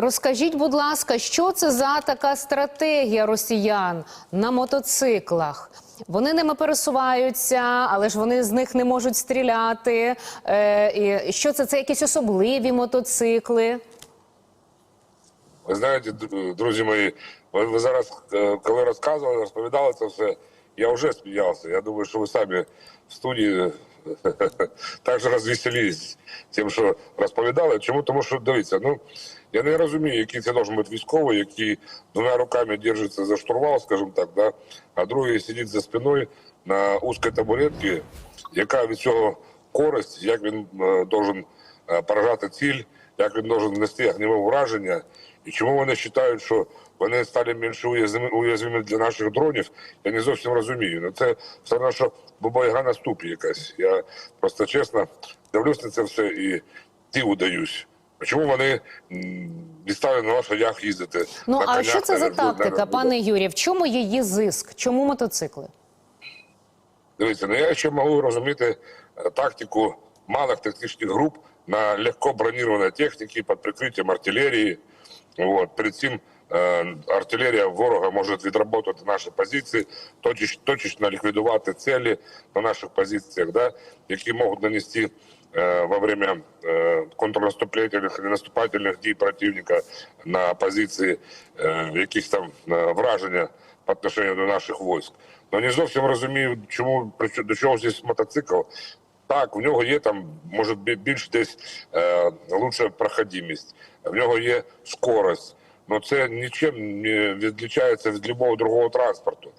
Розкажіть, будь ласка, що це за така стратегія росіян на мотоциклах? Вони ними пересуваються, але ж вони з них не можуть стріляти. Е, і що це? Це якісь особливі мотоцикли? Ви знаєте, друзі мої, ви, ви зараз, е, коли розказували, розповідали це все, я вже сміявся. Я думаю, що ви самі в студії також розвеселились тим, що розповідали. Чому? Тому що дивіться, ну я не розумію, який це должен бути військовий, який двома руками держиться за штурвал, скажімо так, да, а другий сидить за спиною на узкій табуретці, яка від цього користь, як він е, должен е, поражати ціль, як він должен нести огневе враження, і чому вони вважають, що вони стали менш уязвими, для наших дронів, я не зовсім розумію. Ну це все одно, що бабайга на ступі якась. Я просто чесно дивлюсь на це все і диву даюсь. Чому вони м, дістали на лошадях їздити? Ну на а конях, що це за тактика, пане Юрій? В чому її зиск? Чому мотоцикли? Дивіться, ну я ще можу розуміти е, тактику малих тактичних груп на легко бронірованій техніці під прикриттям артилерії. От. Перед цим е, артилерія ворога може відроботати наші позиції, точечно, ліквідувати цілі на наших позиціях, да, які можуть нанести во время е, контрнаступательних і наступательних дій противника на позиції е, якісь там враження по отношению до наших військ. Ну не зовсім розумію, чому до чого здесь мотоцикл. Так, в нього є там, може більш десь е, лучша проходимість, в нього є скорость. але це нічим не відрізняється від будь-якого другого транспорту.